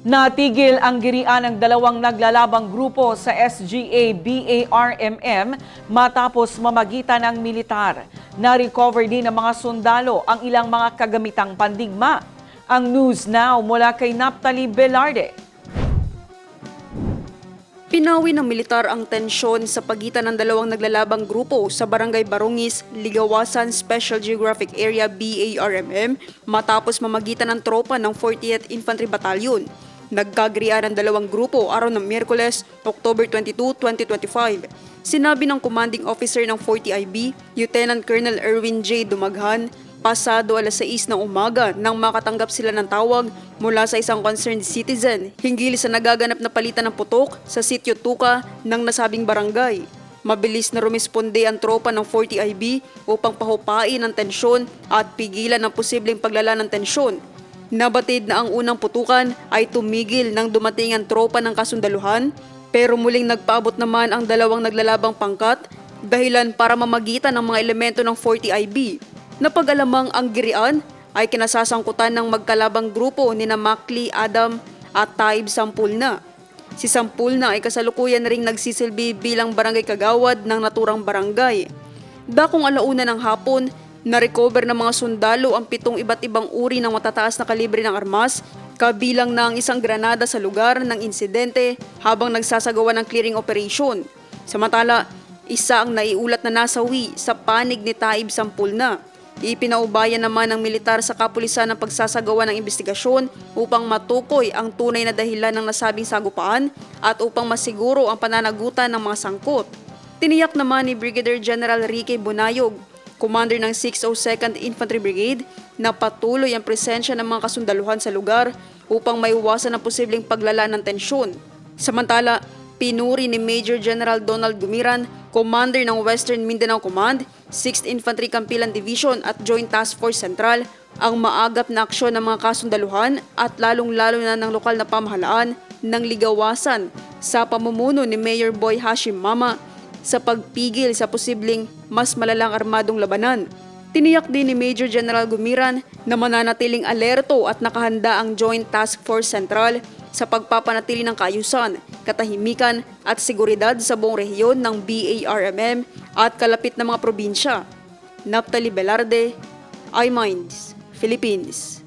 Natigil ang girian ng dalawang naglalabang grupo sa SGA BARMM matapos mamagitan ng militar. Na-recover din ng mga sundalo ang ilang mga kagamitang pandigma. Ang news now mula kay Naptali Velarde. Pinawi ng militar ang tensyon sa pagitan ng dalawang naglalabang grupo sa Barangay Barongis, Ligawasan Special Geographic Area BARMM matapos mamagitan ng tropa ng 40th Infantry Battalion. Nagkagrian ang dalawang grupo araw ng Miyerkules, October 22, 2025. Sinabi ng commanding officer ng 40IB, Lieutenant Colonel Erwin J. Dumaghan, Pasado alas 6 ng umaga nang makatanggap sila ng tawag mula sa isang concerned citizen hinggil sa nagaganap na palitan ng putok sa sitio Tuka ng nasabing barangay. Mabilis na rumisponde ang tropa ng 40IB upang pahupain ang tensyon at pigilan ang posibleng paglala ng tensyon. Nabatid na ang unang putukan ay tumigil nang dumating ang tropa ng kasundaluhan pero muling nagpaabot naman ang dalawang naglalabang pangkat dahilan para mamagitan ng mga elemento ng 40IB. Napag-alamang ang girian ay kinasasangkutan ng magkalabang grupo ni na Makli Adam at Taib Sampulna. Si Sampulna ay kasalukuyan ring nagsisilbi bilang barangay kagawad ng naturang barangay. Dakong alauna ng hapon, na-recover ng mga sundalo ang pitong iba't ibang uri ng matataas na kalibre ng armas, kabilang ng isang granada sa lugar ng insidente habang nagsasagawa ng clearing operation. Samantala, isa ang naiulat na nasawi sa panig ni Taib Sampulna. Ipinaubayan naman ng militar sa kapulisan ang pagsasagawa ng investigasyon upang matukoy ang tunay na dahilan ng nasabing sagupaan at upang masiguro ang pananagutan ng mga sangkot. Tiniyak naman ni Brigadier General Ricky Bunayog, commander ng 602nd Infantry Brigade, na patuloy ang presensya ng mga kasundaluhan sa lugar upang maiwasan ang posibleng paglala ng tensyon. Samantala, pinuri ni Major General Donald Gumiran, commander ng Western Mindanao Command, 6th Infantry Campilan Division at Joint Task Force Central, ang maagap na aksyon ng mga kasundaluhan at lalong-lalo na ng lokal na pamahalaan ng ligawasan sa pamumuno ni Mayor Boy Hashim Mama sa pagpigil sa posibleng mas malalang armadong labanan. Tiniyak din ni Major General Gumiran na mananatiling alerto at nakahanda ang Joint Task Force Central sa pagpapanatili ng kayusan, katahimikan at seguridad sa buong rehiyon ng BARMM at kalapit na mga probinsya. Naptali Velarde, iMinds, Philippines.